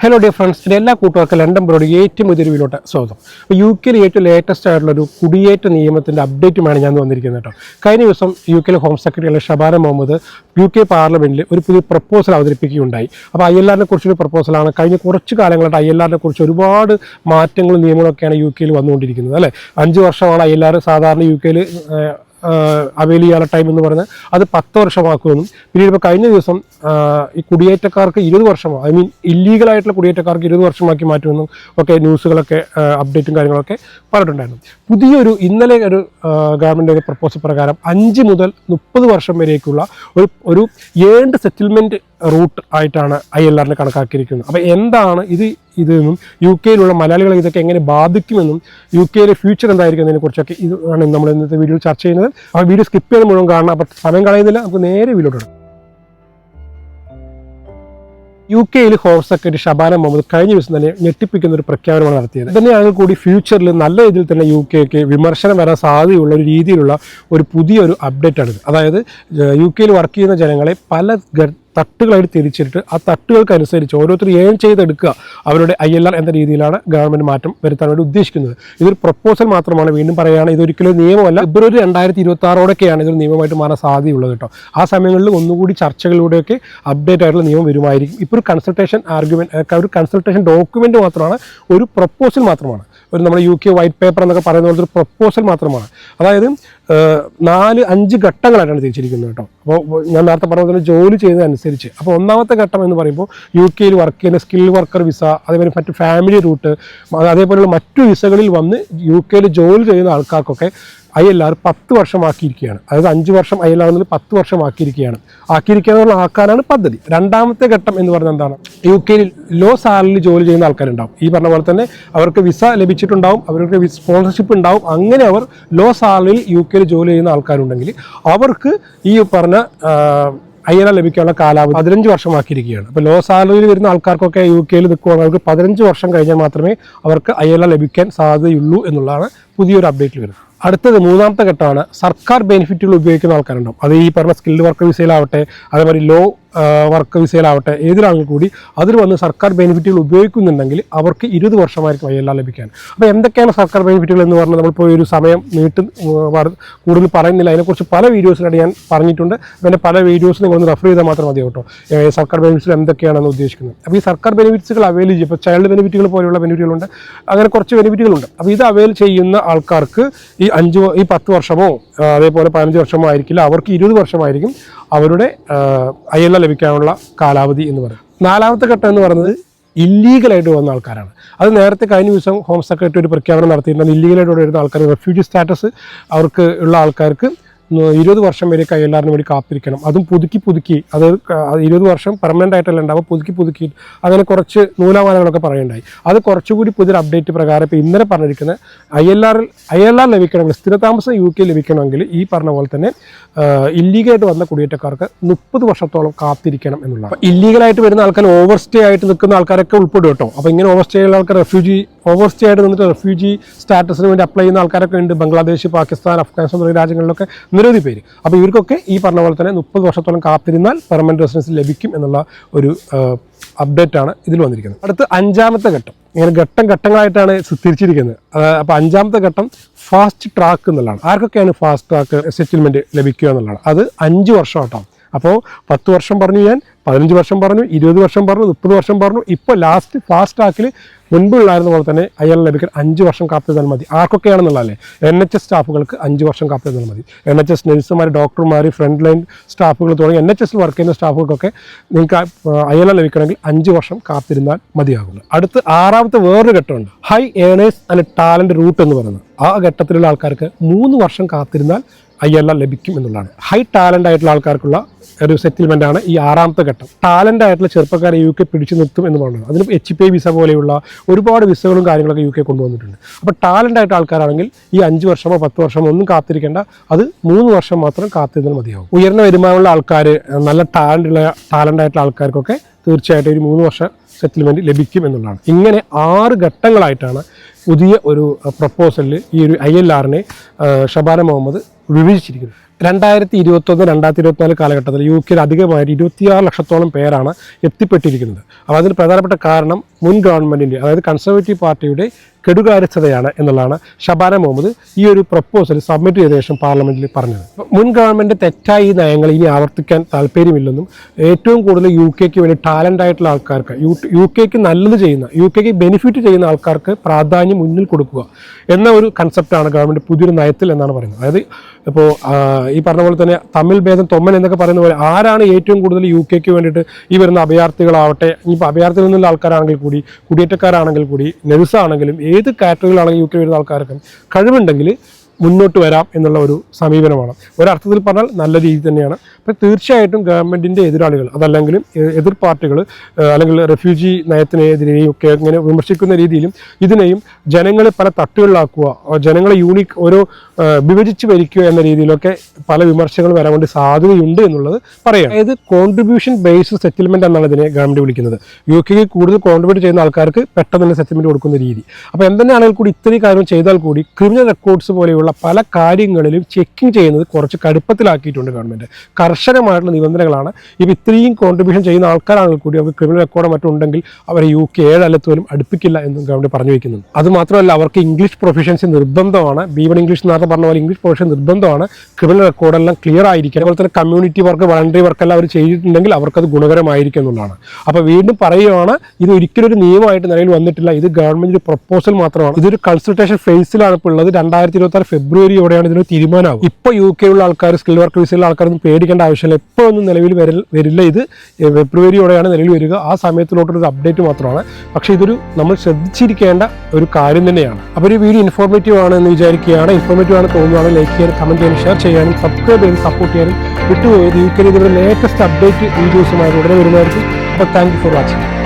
Hello dear friends എല്ലാ കൂട്ടുകാർക്കും London broad ഏറ്റവും സ്വാഗതം. അപ്പോൾ യു കെയിൽ ഏറ്റവും ലേറ്റസ്റ്റ് ആയിട്ടുള്ള ഒരു കുടിയേറ്റ നിയമത്തിന്റെ അപ്ഡേറ്റുമാണ് ഞാൻ വന്നിരിക്കുന്നത് കേട്ടോ. കഴിഞ്ഞ ദിവസം യു കെയിലെ home secretary Shabana Muhammad U K parliament ഒരു പുതിയ പ്രപ്പോസൽ അവതരിപ്പിക്കുകയുണ്ടായി. അപ്പോൾ ഐ എൽ ആറിനെ കുറിച്ചൊരു പ്രപ്പോസലാണ് കഴിഞ്ഞ കുറച്ച് കാലങ്ങളായിട്ട് ഐ എൽ ആറിനെ കുറിച്ച് ഒരുപാട് മാറ്റങ്ങളും നിയമങ്ങളൊക്കെയാണ് യു കെയിൽ വന്നുകൊണ്ടിരിക്കുന്നത് അല്ലേ? അഞ്ച് വർഷമാണ് ഐ എൽ ആർ സാധാരണ യു കെയിൽ ചെയ്യാനുള്ള ടൈം എന്ന് പറഞ്ഞാൽ അത് പത്ത് വർഷമാക്കുമെന്നും പിന്നീട് ഇപ്പോൾ കഴിഞ്ഞ ദിവസം ഈ കുടിയേറ്റക്കാർക്ക് ഇരുപത് വർഷം ഐ മീൻ ഇല്ലീഗലായിട്ടുള്ള കുടിയേറ്റക്കാർക്ക് ഇരുപത് വർഷമാക്കി മാറ്റുമെന്നും ഒക്കെ ന്യൂസുകളൊക്കെ അപ്ഡേറ്റും കാര്യങ്ങളൊക്കെ പറഞ്ഞിട്ടുണ്ടായിരുന്നു. പുതിയൊരു ഇന്നലെ ഒരു ഗവൺമെന്റ് ഒരു പ്രപ്പോസൽ പ്രകാരം അഞ്ച് മുതൽ മുപ്പത് വർഷം വരേക്കുള്ള ഒരു ഒരു ഏണ്ട് സെറ്റിൽമെന്റ് റൂട്ട് ആയിട്ടാണ് ഐ എൽ ആറിനെ കണക്കാക്കിയിരിക്കുന്നത്. അപ്പോൾ എന്താണ് ഇത് ഇതെന്നും യു കെയിലുള്ള മലയാളികളെ ഇതൊക്കെ എങ്ങനെ ബാധിക്കുമെന്നും യു കെയിലെ ഫ്യൂച്ചർ എന്തായിരിക്കുന്നതിനെ കുറിച്ചൊക്കെ ഇതാണ് നമ്മൾ ഇന്നത്തെ വീഡിയോ ചർച്ച ചെയ്യുന്നത്. ആ വീഡിയോ സ്കിപ്പ് ചെയ്ത് മുഴുവൻ കാണണം. അപ്പോൾ സമയം കളയുന്നില്ല നമുക്ക് നേരെ വീഡിയോട്ട് യു കെയിൽ ഹോം സെക്രട്ടറി ഷബാന മുഹമ്മദ് കഴിഞ്ഞ ദിവസം തന്നെ ഞെട്ടിപ്പിക്കുന്ന ഒരു പ്രഖ്യാപനമാണ് നടത്തിയത്. തന്നെയാണ് കൂടി ഫ്യൂച്ചറിൽ നല്ല രീതിയിൽ തന്നെ യു കെക്ക് വിമർശനം വരാൻ സാധ്യതയുള്ള ഒരു രീതിയിലുള്ള ഒരു പുതിയൊരു അപ്ഡേറ്റ് അതായത് യു കെയിൽ വർക്ക് ചെയ്യുന്ന ജനങ്ങളെ പല തട്ടുകളായിട്ട് തിരിച്ചിട്ട് ആ തട്ടുകൾക്കനുസരിച്ച് ഓരോരുത്തർ ഏൺ ചെയ്തെടുക്കുക അവരുടെ ഐ എൽ ആർ എന്ന രീതിയിലാണ് ഗവൺമെന്റ് മാറ്റം വരുത്താൻ വേണ്ടി ഉദ്ദേശിക്കുന്നത്. ഇതൊരു പ്രപ്പോസൽ മാത്രമാണ്. വീണ്ടും പറയുകയാണ് ഇതൊരിക്കലും നിയമമല്ല. ഫെബ്രുവരി രണ്ടായിരത്തി ഇരുപത്തി ആറോടൊക്കെയാണ് ഇതൊരു നിയമമായിട്ട് മാറാൻ സാധ്യതയുള്ളത് കേട്ടോ. ആ സമയങ്ങളിൽ ഒന്നുകൂടി ചർച്ചകളിലൂടെയൊക്കെ അപ്ഡേറ്റ് ആയിട്ടുള്ള നിയമം വരുമായിരിക്കും. ഇപ്പോൾ ഒരു കൺസൾട്ടേഷൻ ആർഗ്യുമെന്റ് ഒരു കൺസൾട്ടേഷൻ ഡോക്യുമെന്റ് മാത്രമാണ്. ഒരു പ്രപ്പോസൽ മാത്രമാണ്. ഒരു നമ്മുടെ യു കെ വൈറ്റ് പേപ്പർ എന്നൊക്കെ പറയുന്ന പോലത്തെ ഒരു പ്രപ്പോസൽ മാത്രമാണ്. അതായത് നാല് അഞ്ച് ഘട്ടങ്ങളായിട്ടാണ് തിരിച്ചിരിക്കുന്നത് കേട്ടോ. അപ്പോൾ ഞാൻ നേരത്തെ പറഞ്ഞ പോലെ ജോലി ചെയ്യുന്നതനുസരിച്ച് അപ്പോൾ ഒന്നാമത്തെ ഘട്ടം എന്ന് പറയുമ്പോൾ യു കെയിൽ വർക്ക് ചെയ്യുന്ന സ്കിൽ വർക്കർ വിസ അതേപോലെ മറ്റ് ഫാമിലി റൂട്ട് അതേപോലെയുള്ള മറ്റു വിസകളിൽ വന്ന് യു കെയിൽ ജോലി ചെയ്യുന്ന ആൾക്കാർക്കൊക്കെ ഐ എൽ ആർ പത്ത് വർഷമാക്കിയിരിക്കുകയാണ്. അതായത് അഞ്ച് വർഷം ഐ എൽ ആർ എന്നത് പത്ത് വർഷമാക്കിയിരിക്കുകയാണ്. ആക്കിയിരിക്കുക ആക്കാനാണ് പദ്ധതി. രണ്ടാമത്തെ ഘട്ടം എന്ന് പറഞ്ഞാൽ എന്താണ്? യു കെയിൽ ലോ സാലറിയിൽ ജോലി ചെയ്യുന്ന ആൾക്കാരുണ്ടാവും. ഈ പറഞ്ഞ പോലെ തന്നെ അവർക്ക് വിസ ലഭിച്ചിട്ടുണ്ടാവും അവർക്ക് സ്പോൺസർഷിപ്പ് ഉണ്ടാവും അങ്ങനെ അവർ ലോ സാലറിയിൽ യു കെയിൽ ജോലി ചെയ്യുന്ന ആൾക്കാരുണ്ടെങ്കിൽ അവർക്ക് ഈ പറഞ്ഞ ഐ എൽ ആർ ലഭിക്കാനുള്ള കാലാവധി പതിനഞ്ച് വർഷമാക്കിയിരിക്കുകയാണ്. അപ്പോൾ ലോ സാലറിയിൽ വരുന്ന ആൾക്കാർക്കൊക്കെ യു കെയിൽ നിൽക്കുവാണെങ്കിൽ അവർക്ക് പതിനഞ്ച് വർഷം കഴിഞ്ഞാൽ മാത്രമേ അവർക്ക് ഐ എൽ ആർ ലഭിക്കാൻ സാധ്യതയുള്ളൂ എന്നുള്ളതാണ് പുതിയൊരു അപ്ഡേറ്റിൽ വരുന്നത്. അടുത്തത് മൂന്നാമത്തെ ഘട്ടമാണ് സർക്കാർ ബെനിഫിറ്റുകൾ ഉപയോഗിക്കുന്ന ആൾക്കാരുണ്ടാവും. അത് ഈ പറഞ്ഞ സ്കിൽഡ് വർക്ക് വിസയിലാവട്ടെ അതേപോലെ ലോ വർക്ക് വിസയിലാവട്ടെ ഏതിലാണെങ്കിൽ കൂടി അതിൽ വന്ന് സർക്കാർ ബെനിഫിറ്റുകൾ ഉപയോഗിക്കുന്നുണ്ടെങ്കിൽ അവർക്ക് ഇരുപത് വർഷമായിരിക്കും ഐ ലഭിക്കാൻ. അപ്പോൾ എന്തൊക്കെയാണ് സർക്കാർ ബെനിഫിറ്റുകൾ എന്ന് പറഞ്ഞാൽ നമ്മളിപ്പോൾ ഒരു സമയം നീട്ട് കൂടുതൽ പറയുന്നില്ല. അതിനെക്കുറിച്ച് പല വീഡിയോസിലായിട്ട് ഞാൻ പറഞ്ഞിട്ടുണ്ട്. അപ്പം പല വീഡിയോസ് നിങ്ങളൊന്ന് റെഫർ ചെയ്താൽ മാത്രം മതി കേട്ടോ. സർക്കാർ ബെനിഫിറ്റ്സ് എന്തൊക്കെയാണെന്ന് ഉദ്ദേശിക്കുന്നത്. അപ്പോൾ ഈ സർക്കാർ ബെനിഫിറ്റ്സുകൾ അവൈൽ ചെയ്യും. ഇപ്പോൾ ചൈൽഡ് ബെനിഫിറ്റുകൾ പോലെയുള്ള ബെനിഫിറ്റുകളുണ്ട് അങ്ങനെ കുറച്ച് ബെനിഫിറ്റുകളുണ്ട് അപ്പോൾ ഇത് അവൈൽ ചെയ്യുന്ന ആൾക്കാർക്ക് ഈ അഞ്ച് ഈ പത്ത് വർഷമോ അതേപോലെ പതിനഞ്ച് വർഷമോ ആയിരിക്കില്ല. അവർക്ക് ഇരുപത് വർഷമായിരിക്കും. അവരുടെ എൽ ലഭിക്കാനുള്ള കാലാവധി എന്ന് പറയും. നാലാമത്തെ ഘട്ടം എന്ന് പറയുന്നത് ഇല്ലീഗലായിട്ട് വന്ന ആൾക്കാരാണ്. അത് നേരത്തെ കഴിഞ്ഞ ദിവസം ഹോം സെക്രട്ടറി ഒരു പ്രഖ്യാപനം നടത്തിയിട്ടുണ്ട് ഇല്ലീഗലായിട്ട് വരുന്ന ആൾക്കാർ റെഫ്യൂജി സ്റ്റാറ്റസ് അവർക്ക് ഉള്ള ആൾക്കാർക്ക് ഇരുപത് വർഷം വരെ കൈ എല്ലാവരും ആറിന് വേണ്ടി കാത്തിരിക്കണം. അതും പുതുക്കി പുതുക്കി. അത് ഇരുപത് വർഷം പെർമനന്റ് ആയിട്ടല്ല ഉണ്ടാവും പുതുക്കി പുതുക്കി അങ്ങനെ കുറച്ച് നൂലാമാലകളൊക്കെ പറയുണ്ടായി അത് കുറച്ചുകൂടി പുതിയൊരു അപ്ഡേറ്റ് പ്രകാരം ഇപ്പോൾ ഇന്നലെ പറഞ്ഞിരിക്കുന്ന ഐ എൽ ആറിൽ ഐ എൽ ആർ ലഭിക്കണമെങ്കിൽ സ്ഥിരതാമസം യു കെ ലഭിക്കണമെങ്കിൽ ഈ പറഞ്ഞ പോലെ തന്നെ ഇല്ലീഗലായിട്ട് വന്ന കുടിയേറ്റക്കാർക്ക് മുപ്പത് വർഷത്തോളം കാത്തിരിക്കണം എന്നുള്ളത് ഇല്ലീഗലായിട്ട് വരുന്ന ആൾക്കാർ ഓവർ സ്റ്റേ ആയിട്ട് നിൽക്കുന്ന ആൾക്കാരൊക്കെ ഉൾപ്പെടും കേട്ടോ. അപ്പോൾ ഇങ്ങനെ ഓവർ സ്റ്റേ ഉള്ള ആൾക്കാർ റെഫ്യൂജി ഓവർ സ്റ്റേ ആയിട്ട് നിന്നിട്ട് റെഫ്യൂജി സ്റ്റാറ്റസിന് വേണ്ടി അപ്ലൈ ചെയ്യുന്ന ആൾക്കാരൊക്കെ ഉണ്ട്. ബംഗ്ലാദേശ് പാകിസ്ഥാൻ അഫ്ഗാനിസ്ഥാൻ തുടങ്ങിയ രാജ്യങ്ങളിലൊക്കെ നിരവധി പേര്. അപ്പോൾ ഇവർക്കൊക്കെ ഈ പറഞ്ഞ പോലെ തന്നെ മുപ്പത് വർഷത്തോളം കാത്തിരുന്നാൽ പെർമനന്റ് റെസിഡൻസ് ലഭിക്കും എന്നുള്ള ഒരു അപ്ഡേറ്റ് ആണ് ഇതിൽ വന്നിരിക്കുന്നത്. അടുത്ത് അഞ്ചാമത്തെ ഘട്ടം. ഇങ്ങനെ ഘട്ടം ഘട്ടങ്ങളായിട്ടാണ് തിരിച്ചിരിക്കുന്നത് അപ്പോൾ അഞ്ചാമത്തെ ഘട്ടം ഫാസ്റ്റ് ട്രാക്ക് എന്നുള്ളതാണ്. ആർക്കൊക്കെയാണ് ഫാസ്റ്റ് ട്രാക്ക് സെറ്റിൽമെന്റ് ലഭിക്കുക എന്നുള്ളതാണ്. അത് അഞ്ച് വർഷം കേട്ടോ അപ്പോൾ പത്ത് വർഷം പറഞ്ഞു ഞാൻ പതിനഞ്ച് വർഷം പറഞ്ഞു ഇരുപത് വർഷം പറഞ്ഞു മുപ്പത് വർഷം പറഞ്ഞു. ഇപ്പോൾ ലാസ്റ്റ് ഫാസ്റ്റ് ട്രാക്കിൽ മുൻപുള്ളായിരുന്ന പോലെ തന്നെ അയാൾ ലഭിക്കാൻ അഞ്ച് വർഷം കാത്തിരുന്നാൽ മതി. ആർക്കൊക്കെയാണെന്നുള്ളതല്ലേ? എൻ എച്ച് എസ് സ്റ്റാഫുകൾക്ക് അഞ്ച് വർഷം കാത്തിരുന്നാൽ മതി. എൻ എച്ച് എസ് നഴ്സുമാർ ഡോക്ടർമാർ ഫ്രണ്ട് ലൈൻ സ്റ്റാഫുകൾ തുടങ്ങി എൻ എച്ച് എസ് വർക്ക് ചെയ്യുന്ന സ്റ്റാഫുകൾക്കൊക്കെ നിങ്ങൾക്ക് അയാൾ ലഭിക്കണമെങ്കിൽ അഞ്ച് വർഷം കാത്തിരുന്നാൽ മതിയാകുന്നു അടുത്ത് ആറാമത്തെ വേറൊരു ഘട്ടമുണ്ട്. High earners and talent route എന്ന് പറയുന്നത്. ആ ഘട്ടത്തിലുള്ള ആൾക്കാർക്ക് മൂന്ന് വർഷം കാത്തിരുന്നാൽ ഐ ലഭിക്കും എന്നുള്ളതാണ്. ഹൈ ടാലന്റ് ആയിട്ടുള്ള ആൾക്കാർക്കുള്ള ഒരു സെറ്റിൽമെന്റ് ആണ് ഈ ആറാമത്തെ ഘട്ടം. ടാലന്റ് ആയിട്ടുള്ള ചെറുപ്പക്കാരെ യു കെ പിടിച്ചു നിർത്തും എന്ന് പറയുന്നത് അതിന് എച്ച് പി ഐ വിസ പോലെയുള്ള ഒരുപാട് വിസകളും കാര്യങ്ങളൊക്കെ യു കെ കൊണ്ടുവന്നിട്ടുണ്ട്. അപ്പോൾ ടാലന്റ് ആയിട്ട് ആൾക്കാരാണെങ്കിൽ ഈ അഞ്ച് വർഷമോ പത്ത് വർഷമോ ഒന്നും കാത്തിരിക്കേണ്ട. അത് മൂന്ന് വർഷം മാത്രം കാത്തിരുന്നാൽ മതിയാവും. ഉയർന്ന വരുമാനമുള്ള ആൾക്കാർ നല്ല ടാലന്റ് ഉള്ള ടാലന്റ് ആയിട്ടുള്ള ആൾക്കാർക്കൊക്കെ തീർച്ചയായിട്ടും ഒരു മൂന്ന് വർഷം സെറ്റിൽമെന്റ് ലഭിക്കും എന്നുള്ളതാണ്. ഇങ്ങനെ ആറ് ഘട്ടങ്ങളായിട്ടാണ് പുതിയ ഒരു പ്രപ്പോസലിൽ ഈ ഒരു ഐ എൽ ആറിനെ ഷബാന മുഹമ്മദ് വിഭജിച്ചിരിക്കുന്നത് രണ്ടായിരത്തി ഇരുപത്തൊന്ന് രണ്ടായിരത്തി ഇരുപത്തിനാല് കാലഘട്ടത്തിൽ യു കെയിൽ അധികമായിട്ട് ഇരുപത്തിയാറ് ലക്ഷത്തോളം പേരാണ് എത്തിപ്പെട്ടിരിക്കുന്നത്. അപ്പോൾ അതിന് പ്രധാനപ്പെട്ട കാരണം മുൻ ഗവൺമെന്റിന്റെ അതായത് കൺസർവേറ്റീവ് പാർട്ടിയുടെ കെടുകാര്യസ്ഥതയാണ് എന്നുള്ളതാണ് ഷബാന മുഹമ്മദ് ഈ ഒരു പ്രപ്പോസൽ സബ്മിറ്റ് ചെയ്ത ശേഷം പാർലമെന്റിൽ പറഞ്ഞത്. മുൻ ഗവൺമെന്റ് തെറ്റായ ഈ നയങ്ങൾ ഇനി ആവർത്തിക്കാൻ താല്പര്യമില്ലെന്നും ഏറ്റവും കൂടുതൽ യു കെക്ക് വേണ്ടി ടാലന്റ് ആയിട്ടുള്ള ആൾക്കാർക്ക് യു യു കെക്ക് നല്ലത് ചെയ്യുന്ന യു കെക്ക് ബെനിഫിറ്റ് ചെയ്യുന്ന ആൾക്കാർക്ക് പ്രാധാന്യം മുന്നിൽ കൊടുക്കുക എന്ന ഒരു കൺസെപ്റ്റാണ് ഗവൺമെന്റ് പുതിയൊരു നയത്തിൽ എന്നാണ് പറയുന്നത്. അതായത് ഇപ്പോൾ ഈ പറഞ്ഞ പോലെ തന്നെ തമിഴ് ഭേദം തൊമ്മൻ എന്നൊക്കെ പറയുന്ന പോലെ ആരാണ് ഏറ്റവും കൂടുതൽ യു കെക്ക് വേണ്ടിയിട്ട് ഈ വരുന്ന അഭയാർത്ഥികളാവട്ടെ ഇനിയിപ്പോൾ അഭയാർത്ഥിയിൽ നിന്നുള്ള ആൾക്കാരാണെങ്കിൽ കൂടി കുടിയേറ്റക്കാരാണെങ്കിൽ കൂടി നെഴ്സാണെങ്കിലും ഏത് കാറ്റഗറിയിലാണെങ്കിൽ യു കെ വരുന്ന ആൾക്കാർക്കും കഴിവുണ്ടെങ്കിൽ മുന്നോട്ട് വരാം എന്നുള്ള ഒരു സമീപനമാണ്. ഒരർത്ഥത്തിൽ പറഞ്ഞാൽ നല്ല രീതി തന്നെയാണ്. അപ്പോൾ തീർച്ചയായിട്ടും ഗവൺമെന്റിന്റെ എതിരാളികൾ അതല്ലെങ്കിൽ എതിർ പാർട്ടികൾ അല്ലെങ്കിൽ റെഫ്യൂജി നയത്തിനെതിരെയും ഒക്കെ ഇങ്ങനെ വിമർശിക്കുന്ന രീതിയിലും ഇതിനെയും ജനങ്ങളെ പല തട്ടുകളിലാക്കുക ജനങ്ങളെ യൂണിക് ഓരോ വിഭജിച്ച് ഭരിക്കുക എന്ന രീതിയിലൊക്കെ പല വിമർശനങ്ങൾ വരാൻ വേണ്ടി സാധ്യതയുണ്ട് എന്നുള്ളത് പറയാം. അതായത് കോൺട്രിബ്യൂഷൻ ബേസ്ഡ് സെറ്റിൽമെന്റ് എന്നാണ് ഇതിനെ ഗവൺമെന്റ് വിളിക്കുന്നത് യു കെക്ക് കൂടുതൽ കോൺട്രിബ്യൂട്ട് ചെയ്യുന്ന ആൾക്കാർക്ക് പെട്ടെന്ന് തന്നെ സെറ്റിൽമെന്റ് കൊടുക്കുന്ന രീതി. അപ്പോൾ എന്തെന്നാണെങ്കിൽ കൂടി ഇത്രയും കാര്യം ചെയ്താൽ കൂടി ക്രിമിനൽ റെക്കോർഡ്സ് പോലെയുള്ള പല കാര്യങ്ങളിലും ചെക്കിംഗ് ചെയ്യുന്നത് കുറച്ച് കടുപ്പത്തിലാക്കിയിട്ടുണ്ട് ഗവൺമെന്റ് കർശനമായിട്ടുള്ള നിബന്ധനകളാണ്. ഇപ്പോൾ ഇത്രയും കോൺട്രിബ്യൂഷൻ ചെയ്യുന്ന ആൾക്കാരാണെങ്കിൽ കൂടി അവർക്ക് ക്രിമിനൽ റെക്കോർഡ് മറ്റുണ്ടെങ്കിൽ അവരെ യു കെ ഏഴല്ലത്ത് പോലും അടുപ്പിക്കില്ല എന്നും ഗവൺമെന്റ് പറഞ്ഞു വയ്ക്കുന്നുണ്ട് അതുമാത്രമല്ല അവർക്ക് ഇംഗ്ലീഷ് പ്രൊഫഷൻസി നിർബന്ധമാണ്. ബി വൺ ഇംഗ്ലീഷ് നേരത്തെ പറഞ്ഞ പോലെ ഇംഗ്ലീഷ് പ്രൊഫഷൻ നിർബന്ധമാണ്. ക്രിമിനൽ റെക്കോർഡെല്ലാം ക്ലിയർ ആയിരിക്കും അതുപോലെ തന്നെ കമ്മ്യൂണിറ്റി വർക്ക് വളണ്ടറി വർക്കെല്ലാം അവർ ചെയ്തിട്ടുണ്ടെങ്കിൽ അവർക്കത് ഗുണകരമായിരിക്കും എന്നുള്ളതാണ്. അപ്പോൾ വീണ്ടും പറയുകയാണ് ഇത് ഒരിക്കലും ഒരു നിയമമായിട്ട് നിലയിൽ വന്നിട്ടില്ല. ഇത് ഗവൺമെന്റ് പ്രൊപ്പോസൽ മാത്രമാണ്. ഇതൊരു കൺസൾട്ടേഷൻ ഫേസിലാണ് ഇപ്പോൾ ഉള്ളത്. രണ്ടായിരത്തി ഇരുപത്തി ഫെബ്രുവരിയോടെയാണ് ഇതിന് തീരുമാനമാകും ഇപ്പോൾ യു കെയിലുള്ള ആൾക്കാർ സ്കിൽ വർക്ക് വിസയിലുള്ള ആൾക്കാരൊന്നും പേടിക്കേണ്ട ആവശ്യമില്ല. ഇപ്പോൾ ഒന്നും നിലവിൽ വരില്ല. ഇത് ഫെബ്രുവരിയോടെയാണ് നിലവിൽ വരിക? ആ സമയത്തിലോട്ടൊരു അപ്ഡേറ്റ് മാത്രമാണ്. പക്ഷേ ഇതൊരു നമ്മൾ ശ്രദ്ധിച്ചിരിക്കേണ്ട ഒരു കാര്യം തന്നെയാണ്. അപ്പോൾ ഒരു വീഡിയോ ഇൻഫോർമേറ്റീവ് ആണ് എന്ന് വിചാരിക്കുകയാണ്. ഇൻഫോർമേറ്റീവ് ആണ് തോന്നുകയാണ് ലൈക്ക് ചെയ്യാനും കമന്റ് ചെയ്യാനും ഷെയർ ചെയ്യാനും സബ്സ്ക്രൈബ് ചെയ്യാനും സപ്പോർട്ട് ചെയ്യാനും വിട്ടുപോയത് യു കെയിൽ ഇതിന്റെ ലേറ്റസ്റ്റ് അപ്ഡേറ്റ് വീഡിയോസുമായി ഉടനെ വരുന്നതായിരിക്കും. അപ്പോൾ താങ്ക് യു ഫോർ വാച്ചിങ്